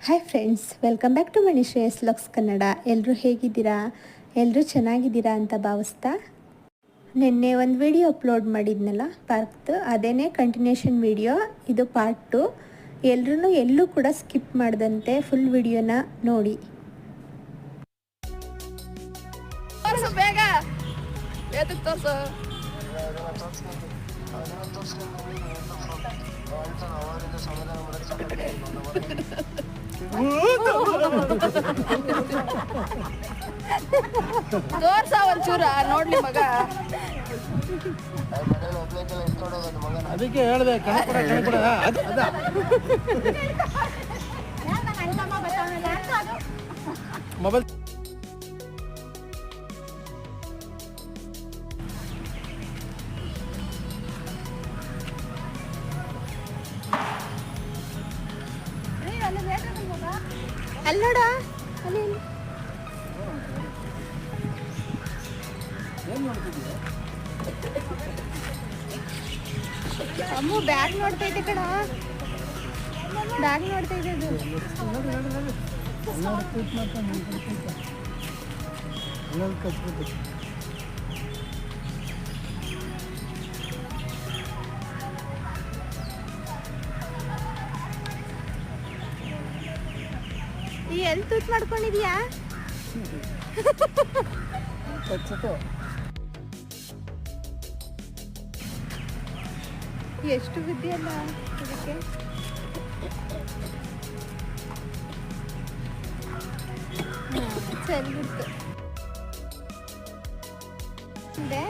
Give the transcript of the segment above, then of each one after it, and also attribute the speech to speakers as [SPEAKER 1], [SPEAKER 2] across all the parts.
[SPEAKER 1] Hi friends welcome back to Mani Shreyas lux Kannada ಎಲ್ಲರೂ ಹೇಗಿದ್ದೀರಾ? ಎಲ್ಲರೂ ಚೆನ್ನಾಗಿದ್ದೀರಾ ಅಂತ ಭಾವಿಸ್ತಾ? ನಿನ್ನೆ ಒಂದು ವಿಡಿಯೋ ಅಪ್ಲೋಡ್ ಮಾಡಿದ್ನಲ್ಲ ಪಾರ್ಕ್ದು ಅದೇನೇ ಕಂಟಿನ್ಯೂಷನ್ ವಿಡಿಯೋ ಇದು ಪಾರ್ಟ್ ಟು ಎಲ್ಲರೂ ಎಲ್ಲೂ ಕೂಡ ಸ್ಕಿಪ್ ಮಾಡದಂತೆ ಫುಲ್ ವಿಡಿಯೋನ ನೋಡಿ.
[SPEAKER 2] ಬೇಗ. ತೋರ್ಸು ಒಂಚೂರ ನೋಡ್ಲಿ ಮಗ.
[SPEAKER 3] ಅದಕ್ಕೆ ಹೇಳ್ಬೇಕು ಕಣಪುರ ಅದು ಅದ. ಮೊಬೈಲ್
[SPEAKER 1] ಅಮ್ಮು ಬ್ಯಾಗ್ ನೋಡ್ತಾ ಇದೆ ಕಣ. ಬ್ಯಾಗ್ ನೋಡ್ತಾ ಇದ್ದೆ ಅದು ಎಲ್ಲಿ ತೂತ್ ಮಾಡ್ಕೊಂಡಿದ್ಯಾ?
[SPEAKER 3] ಕಚ್ಚುತ್ತೆ
[SPEAKER 1] ಎಷ್ಟು ಬುದ್ಧಿ ಅಲ್ಲ ಇದಕ್ಕೆ? ಸರಿ ಬಿಡ್ತು ಇದೆ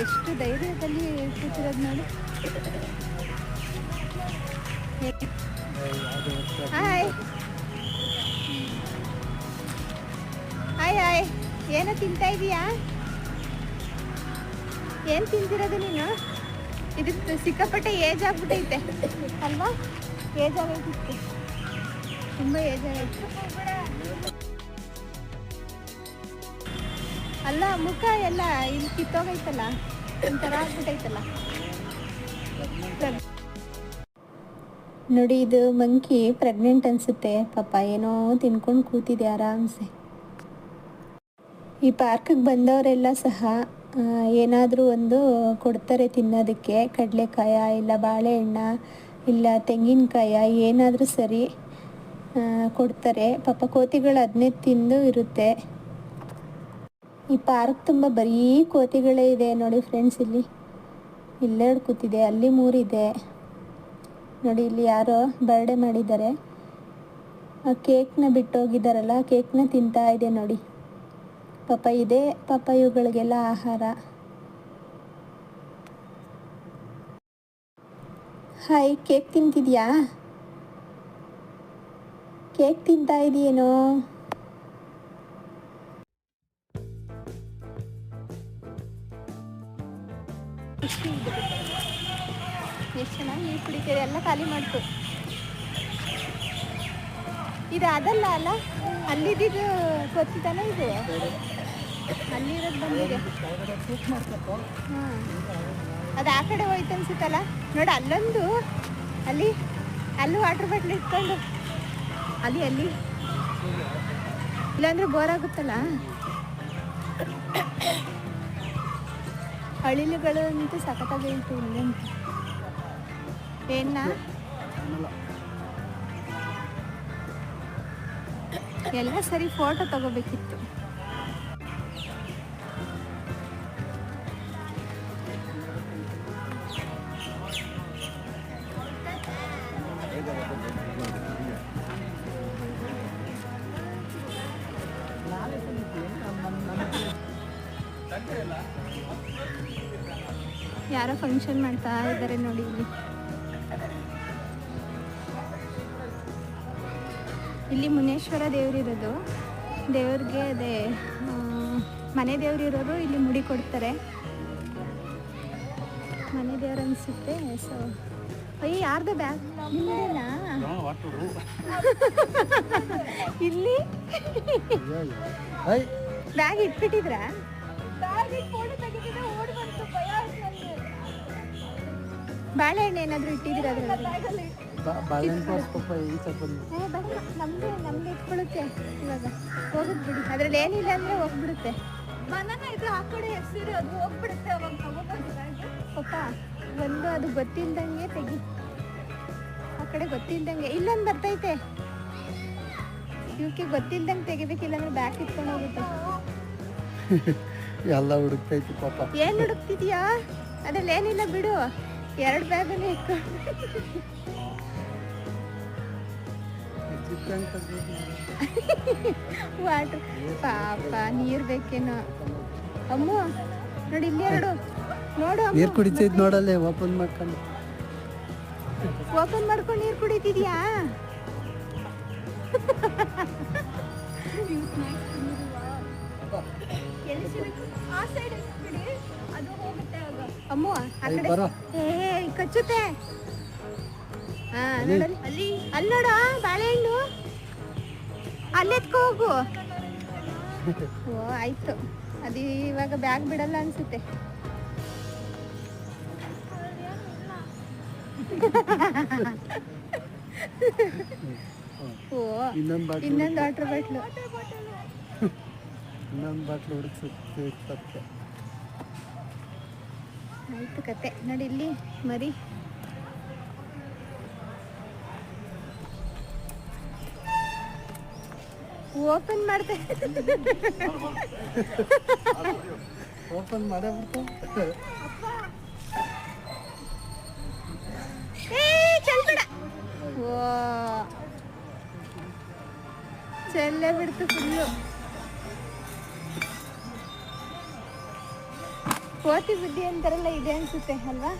[SPEAKER 1] ಎಷ್ಟು ಧೈರ್ಯದಲ್ಲಿ ಕೂತಿರೋದು ನೋಡಿ. ಹಾಯ್ ಏನೋ ತಿಂತಾ ಇದೀಯಾ? ಏನು ತಿಂತಿರೋದು ನೀನು? ಇದು ಸಿಕ್ಕಾಪಟ್ಟೆ ಏಜ್ ಆಗ್ಬಿಟ್ಟೈತೆ. ಅಲ್ವಾ? ಏಜ್ ಆಗೈತಿತ್ತು ತುಂಬ ಏಜ್ ಆಗೈತೆ ಅಲ್ಲ, ಮುಖ ಎಲ್ಲ ಇಲ್ಲಿ ಕಿತ್ತೋಗೈತಲ್ಲ? ಒಂಥರ ಆಗ್ಬಿಟ್ಟೈತಲ್ಲ. ನೋಡಿ, ಇದು ಮಂಕಿ ಪ್ರೆಗ್ನೆಂಟ್ ಅನ್ಸುತ್ತೆ. ಪಾಪ, ಏನೋ ತಿನ್ಕೊಂಡು ಕೂತಿದೆ ಆರಾಮ್ಸೆ. ಈ ಪಾರ್ಕಿಗೆ ಬಂದವರೆಲ್ಲ ಸಹ ಏನಾದರೂ ಒಂದು ಕೊಡ್ತಾರೆ ತಿನ್ನೋದಕ್ಕೆ. ಕಡಲೆಕಾಯ ಇಲ್ಲ ಬಾಳೆಹಣ್ಣ ಇಲ್ಲ ತೆಂಗಿನಕಾಯ ಏನಾದರೂ ಸರಿ ಕೊಡ್ತಾರೆ. ಪಾಪ ಕೋತಿಗಳು ಅದನ್ನೇ ತಿಂದು ಇರುತ್ತೆ. ಈ ಪಾರ್ಕ್ ತುಂಬ ಬರೀ ಕೋತಿಗಳೇ ಇದೆ ನೋಡಿ ಫ್ರೆಂಡ್ಸ್ ಇಲ್ಲಿ. ಇಲ್ಲೆರಡು ಕೂತಿದೆ, ಅಲ್ಲಿ ಮೂರಿದೆ. ನೋಡಿ ಇಲ್ಲಿ ಯಾರೋ ಬರ್ಡೇ ಮಾಡಿದ್ದಾರೆ. ಆ ಕೇಕ್ನ ಬಿಟ್ಟೋಗಿದ್ದಾರಲ್ಲ ಕೇಕ್ನ ತಿಂತಾ ಇದೆ ನೋಡಿ. ಪಾಪ ಇದೆ ಪಾಪ ಇವುಗಳಿಗೆಲ್ಲ ಆಹಾರ. Hi, cake ತಿಂತಿದ್ಯಾ? ಕೇಕ್ ತಿಂತಾ ಇದೆಯೇನೋ? ಎಷ್ಟು ಚೆನ್ನಾಗಿ ನೀರು ಕುಡಿತೀರಿ? ಎಲ್ಲ ಖಾಲಿ ಮಾಡ್ತು ಇದು ಅದಲ್ಲ ಅಲ್ಲ ಅಲ್ಲಿದ್ದು ಗೊತ್ತಿದ್ದಾನೆ ಇದು. ಅಲ್ಲಿರೋದು ಬಂದಿದೆ. ಹಾಂ. ಅದು ಆ ಕಡೆ ಹೋಯ್ತು ಅನ್ಸುತ್ತಲ್ಲ? ನೋಡಿ, ಅಲ್ಲೊಂದು, ಅಲ್ಲಿ, ಅಲ್ಲೂ ವಾಟರ್ ಬಾಟ್ಲ್ ಇಟ್ಕೊಂಡು. ಅಲ್ಲಿ ಅಲ್ಲಿ. ಇಲ್ಲಾಂದ್ರೆ ಬೋರ್ ಆಗುತ್ತಲ್ಲ? ಅಳಿಲುಗಳು ಅಂತೂ ಸಖತ್ತಾಗಿ ಉಂಟು ಇಲ್ಲಂತೂ ಏನ? ಎಲ್ಲ ಸರಿ ಫೋಟೋ ತಗೋಬೇಕಿತ್ತು. ಯಾರೋ ಫಂಕ್ಷನ್ ಮಾಡ್ತಾ ಇದ್ದಾರೆ ನೋಡಿ ಇಲ್ಲಿ. ಇಲ್ಲಿ ಮುನೇಶ್ವರ ದೇವರಿರೋದು ದೇವ್ರಿಗೆ ಅದೇ ಮನೆ ದೇವರಿರೋರು ಇಲ್ಲಿ ಮುಡಿ ಕೊಡ್ತಾರೆ. ಮನೆ ದೇವ್ರು ಅನಿಸುತ್ತೆ ಸೊ ಅಯ್ಯ ಯಾರ್ದು ಬ್ಯಾಗ್ ನಿಮ್ಮದೇನಾ ಇಲ್ಲಿ? ಬ್ಯಾಗ್ ಇಟ್ಬಿಟ್ಟಿದ್ರಾ? ಬಾಳೆಹಣ್ಣು ಏನಾದ್ರು ಇಟ್ಟಿದ್ದೀರಾ ಅದ್ರಲ್ಲಿ? ನಮ್ದು ನಮ್ದು ಇಟ್ಕೊಳ್ಳುತ್ತೆ ಇವಾಗ. ಹೋಗುದ್ ಬಿಡಿ ಅದ್ರಲ್ಲಿ ಏನಿಲ್ಲ ಅಂದ್ರೆ ಹೋಗ್ಬಿಡುತ್ತೆ.
[SPEAKER 2] ಮನನ ಇದು ಆ ಕಡೆ ಹೆಸರು ಅದು ಹೋಗ್ಬಿಡುತ್ತೆ ಅವಾಗ
[SPEAKER 1] ಪಪ್ಪ ಒಂದು ಅದು ಗೊತ್ತಿಲ್ದಂಗೆ ತೆಗಿ. ಆ ಕಡೆ ಗೊತ್ತಿಲ್ದಂಗೆ. ಇಲ್ಲೊಂದು ಬರ್ತೈತೆ. ಇವಕ್ಕೆ ಗೊತ್ತಿಲ್ದಂಗೆ ತೆಗಿಬೇಕಿಲ್ಲ ಅಂದ್ರೆ ಬ್ಯಾಗ್ ಇಟ್ಕೊಂಡು ಹೋಗುತ್ತೆ.
[SPEAKER 3] ಎಲ್ಲ ಹುಡುಕ್ತೈತಿ ಪಾಪ.
[SPEAKER 1] ಏನ್ ಹುಡುಕ್ತಿದ್ಯಾ? ಅದ್ರಲ್ಲಿ ಏನಿಲ್ಲ ಬಿಡು. ಎರಡು ಬ್ಯಾಗನೇ ಇಟ್ಕೊಂಡು ವಾಟರ್ ಪಾಪ ನೀರ್ ಬೇಕೇನೋ. ಅಮ್ಮ ನೋಡಿ ಇಲ್ಲಿ ಎರಡು. ನೋಡು
[SPEAKER 3] ನೀರ್ ಕುಡಿತೈತಿ ನೋಡಲ್ಲೇ ಓಪನ್ ಮಾಡ್ಕೊಂಡು.
[SPEAKER 1] ಓಪನ್ ಮಾಡ್ಕೊಂಡು ನೀರ್ ಕುಡಿತಿದ್ಯಾ?
[SPEAKER 2] ಆ ಸೈಡ್ ಬಿಡಿ ಅದು ಹೋಗುತ್ತೆ ಆಗ.
[SPEAKER 1] ಅಮ್ಮ ಆ
[SPEAKER 3] ಅಲ್ಲಿ
[SPEAKER 1] ಕಡೆ
[SPEAKER 3] ಬರೋ.
[SPEAKER 1] ಏ ಕಚ್ಚುತ್ತೆ ಹಾ ನೋಡಲ್ಲಿ. ಅಲ್ಲಿ ಅಲ್ಲಿ ನೋಡ ಬಾಳೆಹಣ್ಣು. ಅಲ್ಲೆತ್ಕೋ ಹೋಗು. ಓ ಆಯ್ತು. ಅದು ಇವಾಗ ಬ್ಯಾಗ್ ಬಿಡಲ್ಲ ಅನ್ಸುತ್ತೆ. ಓ
[SPEAKER 3] ಇನ್ನೊಂದು ಬಾಟ್ಲು
[SPEAKER 1] ಇನ್ನೊಂದು ವಾಟರ್ ಬಾಟ್ಲು
[SPEAKER 3] ಇನ್ನೊಂದು ಬಾಟ್ಲು ಹುಡುಕ್ಸುತ್ತೆ ತಪ್ಪೆ
[SPEAKER 1] ಆಯ್ತು ಕತೆ ನೋಡಿ ಇಲ್ಲಿ ಮರಿ ಓಪನ್ ಮಾಡ್ದೆ
[SPEAKER 3] ಓಪನ್ ಮಾಡೇ ಬಿಡ್ತು
[SPEAKER 1] ಏ ಚೆಲ್ಬೇಡ ಓ ಚೆಲ್ಲೇ ಬಿಡ್ತು ಫುಲ್ಲು ಕೋತಿ ಬುದ್ಧಿ ಅಂತಾರಲ್ಲ, ಇದೆ ಅನ್ಸುತ್ತೆ, ಅಲ್ವಾ?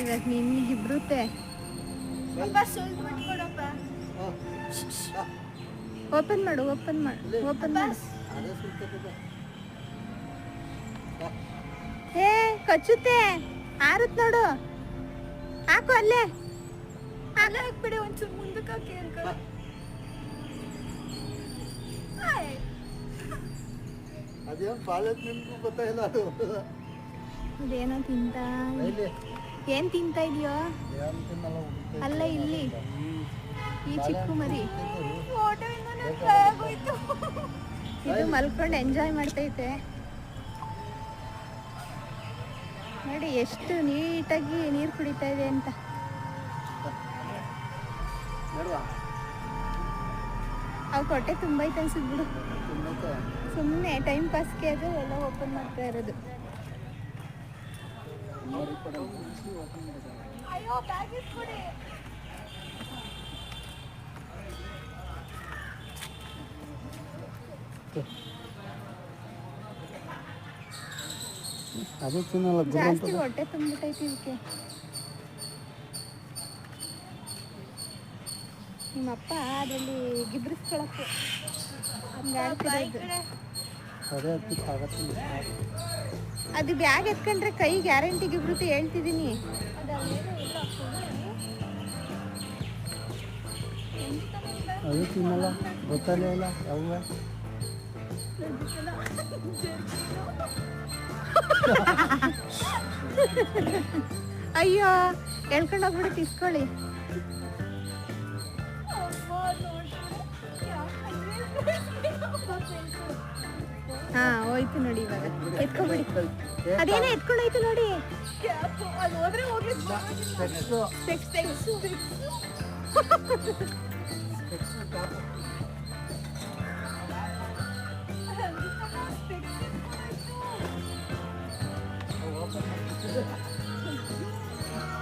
[SPEAKER 1] ಇವಾಗ ನಿನ್ಗಿಬ್ರುತ್ತೆ ಓಪನ್ ಮಾಡು ಓಪನ್ ಮಾಡು ಓಪನ್ ಮಾಡು. ಹೇ ಕಚ್ಚುತ್ತೆ ಆರುತ್ ನೋಡು. ಹಾಕು ಅಲ್ಲೇ.
[SPEAKER 2] ಅಲ್ಲೇ ಹಾಕ್ಬಿಡಿ ಒಂಚೂರು ಮುಂದಕ್ಕೆ ಹಾಕಿ ಅನ್ಕೊ
[SPEAKER 3] ಅದೇನು ಬಾಳೆ ನಿಮ್ಗೂ ಗೊತ್ತಾಗಿಲ್ಲ ಅದು.
[SPEAKER 1] ಅದೇನೋ ತಿಂತ
[SPEAKER 3] ಇಲ್ಲಿ
[SPEAKER 1] ಏನ್ ತಿಂತ ಇದೆಯೋ?
[SPEAKER 3] ಏನು ತಿನ್ನಲ್ಲ ಹುಡುಕ್ತೈತಿ.
[SPEAKER 1] ಅಲ್ಲ ಇಲ್ಲಿ. ಈ ಚಿಕ್ಕ ಮರಿ
[SPEAKER 2] ಆಗೋಯ್ತು.
[SPEAKER 1] ಇದು ಮಲ್ಕೊಂಡು ಎಂಜಾಯ್ ಮಾಡ್ತೈತೆ ನೋಡಿ ಎಷ್ಟು ನೀಟಾಗಿ ನೀರು ಕುಡಿತಾ ಇದೆ ಅಂತ. ಅವು ಹೊಟ್ಟೆ ತುಂಬೈತೆ ಅನ್ಸುತ್ತೆ ಬಿಡು. ಸುಮ್ಮನೆ ಟೈಮ್ ಪಾಸ್ಗೆ ಅದು ಎಲ್ಲ ಓಪನ್ ಮಾಡ್ತಾ ಇರೋದು
[SPEAKER 3] ಕೂಡ ಕುದಿಸಿ open ಮಾಡಿದ್ದಾರೆ.
[SPEAKER 2] ಅಯ್ಯೋ ಬ್ಯಾಗ್ ಇಸ್ಕೊಡಿ
[SPEAKER 3] ಅದು ತಿನ್ನಲ್ಲ
[SPEAKER 1] ಜಾಸ್ತಿ ಹೊಟ್ಟೆ ತುಂಬಿಟ್ಟೈತಿ ಇದಕ್ಕೆ. ನಿಮ್ಮಪ್ಪ ಅದರಲ್ಲಿ ಗಿಬ್ರಿಸ್ಕೊಳಕ್ಕೆ
[SPEAKER 3] ಅದು
[SPEAKER 1] ಬ್ಯಾಗ್ ಎತ್ಕೊಂಡ್ರೆ ಕೈ ಗ್ಯಾರಂಟಿ ಗಿಬ್ರುತ್ತೆ ಹೇಳ್ತಿದ್ದೀನಿ.
[SPEAKER 3] ಅದು ತಿನ್ನಲ್ಲ ಗೊತ್ತಲ್ಲ ಇಲ್ಲ ಯಾವ
[SPEAKER 1] ಅಯ್ಯೋ ಹೇಳ್ಕೊಂಡು ತಿಸ್ಕೊಳ್ಳಿ. ಹಾ ಹೋಯ್ತು ನೋಡಿ ಇವಾಗ. ಎತ್ಕೊಬಿಡಿ. ಅದೇನೋ ಎತ್ಕೊಂಡೋಯ್ತು ನೋಡಿ.
[SPEAKER 2] ಹೋದ್ರೆ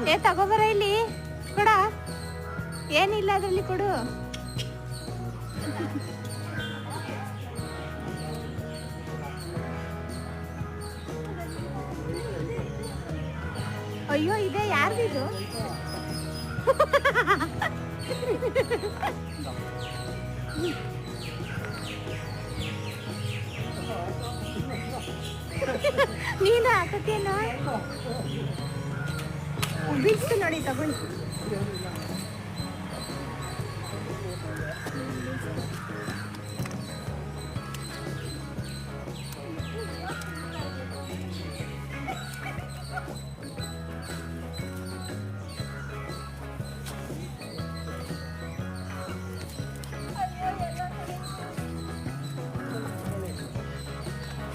[SPEAKER 1] ಏ ತಗೋಬರ ಇಲ್ಲಿ. ಕೊಡ. ಏನಿಲ್ಲ ಅದರಲ್ಲಿ ಕೊಡು. ಅಯ್ಯೋ ಇದೆ ಯಾರ್ದಿದು? ನೀನು ಹಾಕತ್ತೇನ ಬಿಡ್ತು ನೋಡಿ ತಗೊಳ್ಳಿ.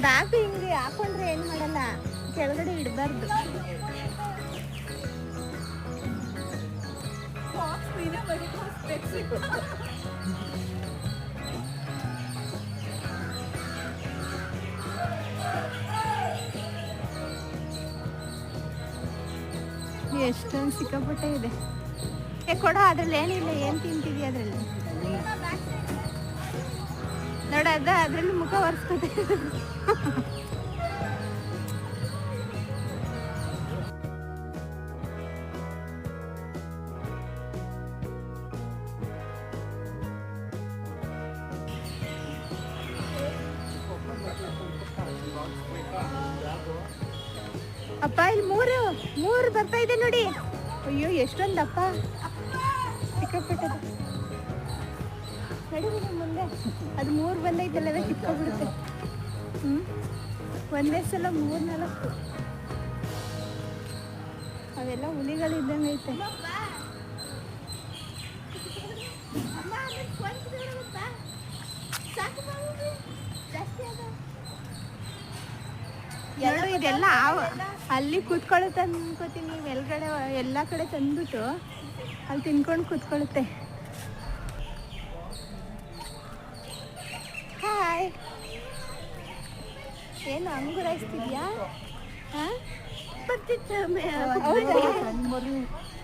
[SPEAKER 1] ಬ್ಯಾಗ್ ಹಿಂಗೆ ಹಾಕೊಂಡ್ರೆ ಏನು ಮಾಡಲ್ಲ? ಕೆಳಗಡೆ ಇಡಬಾರ್ದು. ಎಷ್ಟೊಂದು ಸಿಕ್ಕಾಪಟ್ಟೆ ಇದೆ. ಏ, ಕೊಡ, ಅದ್ರಲ್ಲಿ ಏನಿಲ್ಲ, ಏನು ತಿಂತೀವಿ ಅದರಲ್ಲಿ? ನೋಡ, ಅದ ಅದ್ರಲ್ಲಿ ಮುಖ ಒರೆಸ್ಕೊತ ಅಪ್ಪ, ಇಲ್ಲಿ ಮೂರು ಮೂರು ಬರ್ತಾ ಇದೆ ನೋಡಿ. ಅಯ್ಯೋ ಎಷ್ಟೊಂದು ಅಪ್ಪ ಸಿಕ್ಕಾಪಟ್ಟದ ನಡಿ ಬಿಡು ಮುಂದೆ. ಅದು ಮೂರು ಬಂದೈತಲ್ಲವೇ ಕಿತ್ಕೊಬಿಡುತ್ತೆ ಹ್ಞೂ ಒಂದೇ ಸಲ ಮೂರು, ನಾಲ್ಕು. ಅವೆಲ್ಲ ಹುಲಿಗಳು ಇದ್ದಂಗೆ ಐತೆ. ಇದೆಲ್ಲ ಅಲ್ಲಿ ಕೂತ್ಕೊಳ್ಳುತ್ತೆ ಅನ್ಕೋತೀನಿ ಮೇಲ್ಗಡೆ ಎಲ್ಲ ಕಡೆ ತಂದ್ಬಿಟ್ಟು ಅಲ್ಲಿ ತಿನ್ಕೊಂಡು ಕೂತ್ಕೊಳ್ಳುತ್ತೆ ಹಾಯ್ ಏನು ಅಂಗುರಾಯಿಸ್ತಿದ್ಯಾ ಹಾಂ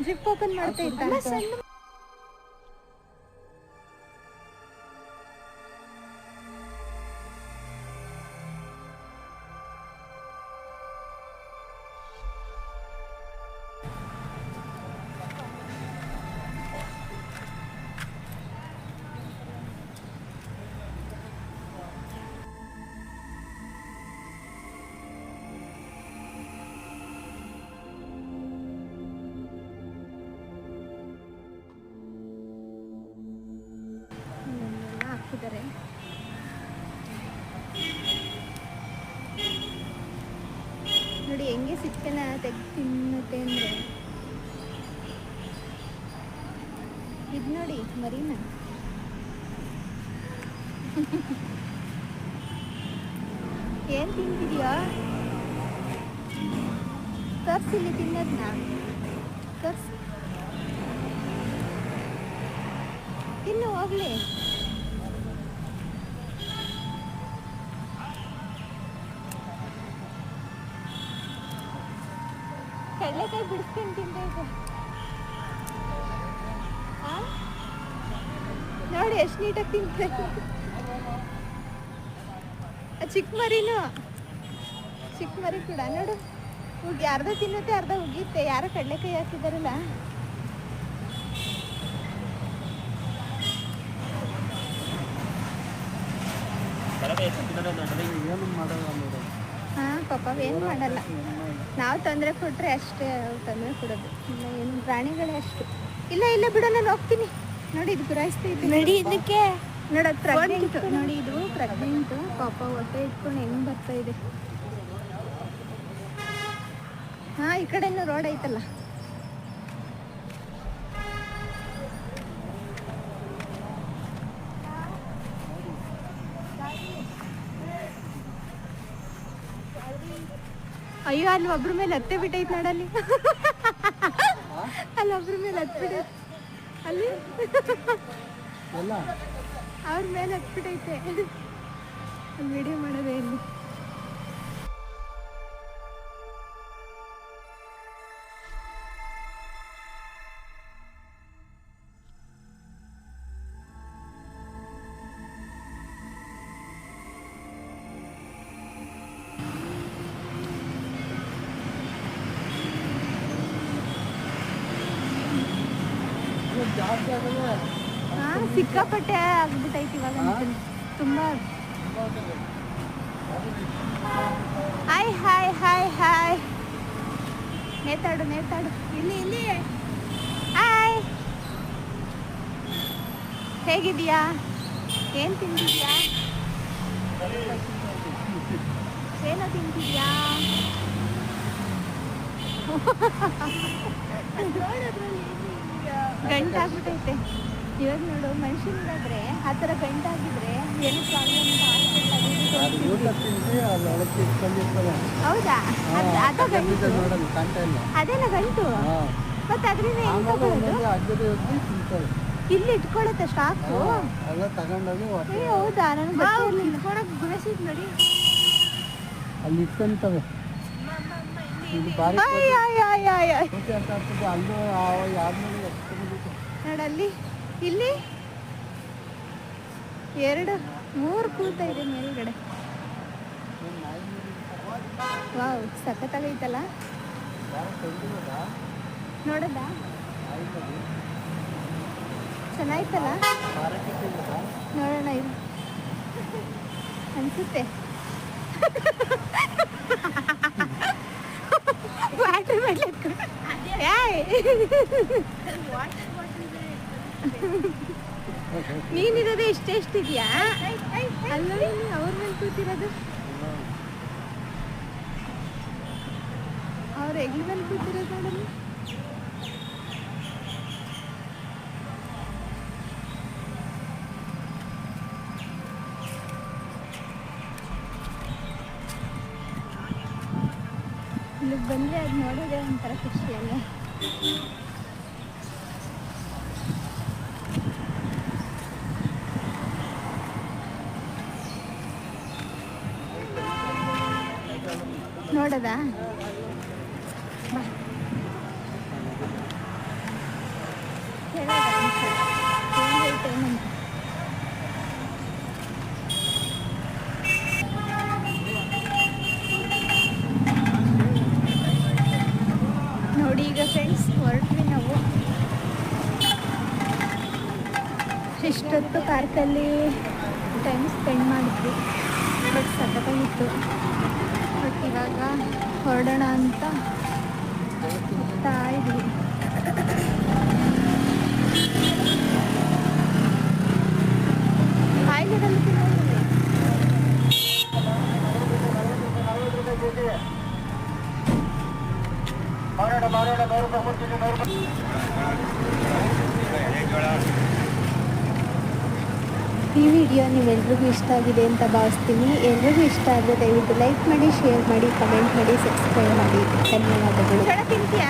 [SPEAKER 1] ಜಿಪ್ ಓಪನ್ ಮಾಡ್ತಾ ಇದ್ದ ಹೆಂಗೆ ಸಿಪ್ಪೆನ ತೆಗ್ದು ತಿನ್ನುತ್ತೆ ಅಂದರೆ? ಇದು ನೋಡಿ, ಮರಿನ. ಏನು ತಿಂತಿದ್ಯಾ? ತರ್ಸಿಲ್ಲಿ ತಿನ್ನೋದನ್ನ ತರ್ಸ್. ತಿನ್ನು, ಹೋಗ್ಲಿ. ಕಡಲೆಕಾಯಿ ಬಿಡಿಸ್ಕೊಂಡು ತಿಂತೈತೆ ಆ? ನೋಡಿ, ಎಷ್ಟು ನೀಟಾಗಿ ತಿಂತೈತೆ ಆ ಚಿಕ್ಕ ಮರಿನು, ಚಿಕ್ಕ ಮರಿ ಕೂಡ, ನೋಡು. ಹುಗಿ ಅರ್ಧ ತಿನ್ನುತ್ತೆ, ಅರ್ಧ ಉಗಿಯುತ್ತೆ ಯಾರೋ ಕಡಲೆಕಾಯಿ ಹಾಕಿದಾರಲ್ಲ
[SPEAKER 3] ಮಾಡೋದು ಪಾಪ ಏನು ಮಾಡಲ್ಲ. ನಾವು ತೊಂದರೆ ಕೊಟ್ರೆ ಅಷ್ಟೇ ತೊಂದರೆ ಕೊಡೋದು. ಇಲ್ಲ ಏನು ಪ್ರಾಣಿಗಳೇ ಅಷ್ಟು. ಇಲ್ಲ ಇಲ್ಲ ಬಿಡ ನಾನು ಹೋಗ್ತೀನಿ. ನೋಡಿ ಇದು ಗುರಾಯಿಸ್ತಾ
[SPEAKER 1] ನಡಿ ಇದಕ್ಕೆ
[SPEAKER 3] ನೋಡಿ ಅದು ಪ್ರೆಗ್ನೆಂಟ್ ನೋಡಿ ಇದು ಪ್ರೆಗ್ನೆಂಟ್ ಪಾಪ ಹೊಟ್ಟೆ ಇಟ್ಕೊಂಡು ಹೆಂಗ್ ಬರ್ತಾ ಇದೆ. ಹಾ ಈ ಕಡೆನೂ ರೋಡ್ ಐತಲ್ಲ. ಅಯ್ಯೋ ಅಲ್ಲಿ ಒಬ್ರ ಮೇಲೆ ಹತ್ತೆ ಬಿಟ್ಟೈತೆ ನೋಡಲ್ಲಿ. ಅಲ್ಲಿ ಒಬ್ರ ಮೇಲೆ ಹತ್ತು ಬಿಟ್ಟೈತೆ. ಅಲ್ಲಿ? ಅವ್ರ ಮೇಲೆ ಹತ್ಬಿಟ್ಟೈತೆ ವಿಡಿಯೋ ಮಾಡೋದೇ ಇಲ್ಲಿ.
[SPEAKER 1] ಹಾ ಸಿಕ್ಕಾಪಟ್ಟೆ ಆಗ್ಬಿಟ್ಟೈತಿ ಇವಾಗ ತುಂಬ. ಹಾಯ್ ಹಾಯ್ ಹಾಯ್ ಹಾಯ್ ನೇತಾಡು ನೇತಾಡು. ಇಲ್ಲಿ ಇಲ್ಲಿ. ಹಾಯ್ ಹೇಗಿದೀಯಾ ಏನ್ ತಿಂದಿದ್ಯಾ ಏನೋ ತಿಂತಿದ್ಯಾ? ಗಂಟಾಗ್ಬಿಟ್ಟೈತೆ. ಇವಾಗ ನೋಡು ಮನುಷ್ಯನಿಗಾದ್ರೆ ಆ ಥರ ಗಂಟಾಗಿದ್ರೆ ಏನು ಪ್ರಾಬ್ಲಮ್ ಹೌದಾ? ಅದ್- ಅದ
[SPEAKER 3] ಖಂಡಿತ
[SPEAKER 1] ಗಂಟು.
[SPEAKER 3] ನೋಡೋದು ಕಾಣ್ತಾ ಇಲ್ಲ.
[SPEAKER 1] ಅದೇನ ಗಂಟು?
[SPEAKER 3] ಹಾ.
[SPEAKER 1] ಮತ್ತೆ ಅದರಿಂದ ಇಲ್ಲಿ ಇಟ್ಕೊಳತ್ತೆ ಸ್ಟಾಕು ಹೌದಾ? ನನಗೆ ಇಟ್ಕೊಳಕ್ ಗುಣಸಿದ್ ನೋಡಿ.
[SPEAKER 3] ಅಲ್ಲಿ ಇಟ್ಕೊಂತವೆ ಇದು ಅಲ್ಲೂ
[SPEAKER 1] ನೋಡಲ್ಲಿ ಇಲ್ಲಿ ಎರಡು, ಮೂರು ಕೂತ ಇದೆ ಮೇಲ್ಗಡೆ. ವಾವ್ ಸಖತ್ತಾಗೈತಲ್ಲ ನೋಡದ? ಚೆನ್ನಾಯ್ತಲ್ಲ? ನೋಡೋಣ ಇದು ಅನ್ಸುತ್ತೆ. ವಾಟರ್ ಮೇಲೆ! ನೀನಿರೋದೇ ಇಷ್ಟೇ ಇಷ್ಟಿದ್ಯಾ ಅಲ್ಲ ಅವ್ರ ಮೇಲೆ ಕೂತಿರೋದು? ಅವ್ರ ಹೆಗ್ಲ ಮೇಲೆ ಕೂತಿರೋದು ಇಲ್ಲಿಗೆ ಬಂದರೆ ಅದು ನೋಡೋದೇ ಒಂಥರ ಖುಷಿ ಅಲ್ಲ ನೋಡದಾ? ನೋಡಿ ಈಗ ಫ್ರೆಂಡ್ಸ್ ಹೊರಟ್ವಿ ನಾವು ಇಷ್ಟೊತ್ತು ಪಾರ್ಕಲ್ಲಿ ಟೈಮ್ ಸ್ಪೆಂಡ್ ಮಾಡಿದ್ವಿ ಬಟ್ ಸಖತ್ತಾಗಿತ್ತು ಹೊರಡೋಣ ಅಂತ ಹೋಗ್ತಾ ಇದ್ವಿ. ಕಾಯಿಲೆದಲ್ಲಿ ತಿನ್ನೋದಿಲ್ಲ.
[SPEAKER 4] ಈ ವಿಡಿಯೋ ನೀವೆಲ್ರಿಗೂ ಇಷ್ಟ ಆಗಿದೆ ಅಂತ ಭಾವಿಸ್ತೀನಿ. ಎಲ್ರಿಗೂ ಇಷ್ಟ ಆದರೆ ದಯವಿಟ್ಟು ಲೈಕ್ ಮಾಡಿ ಶೇರ್ ಮಾಡಿ ಕಮೆಂಟ್ ಮಾಡಿ ಸಬ್ಸ್ಕ್ರೈಬ್ ಮಾಡಿ. ಧನ್ಯವಾದಗಳು.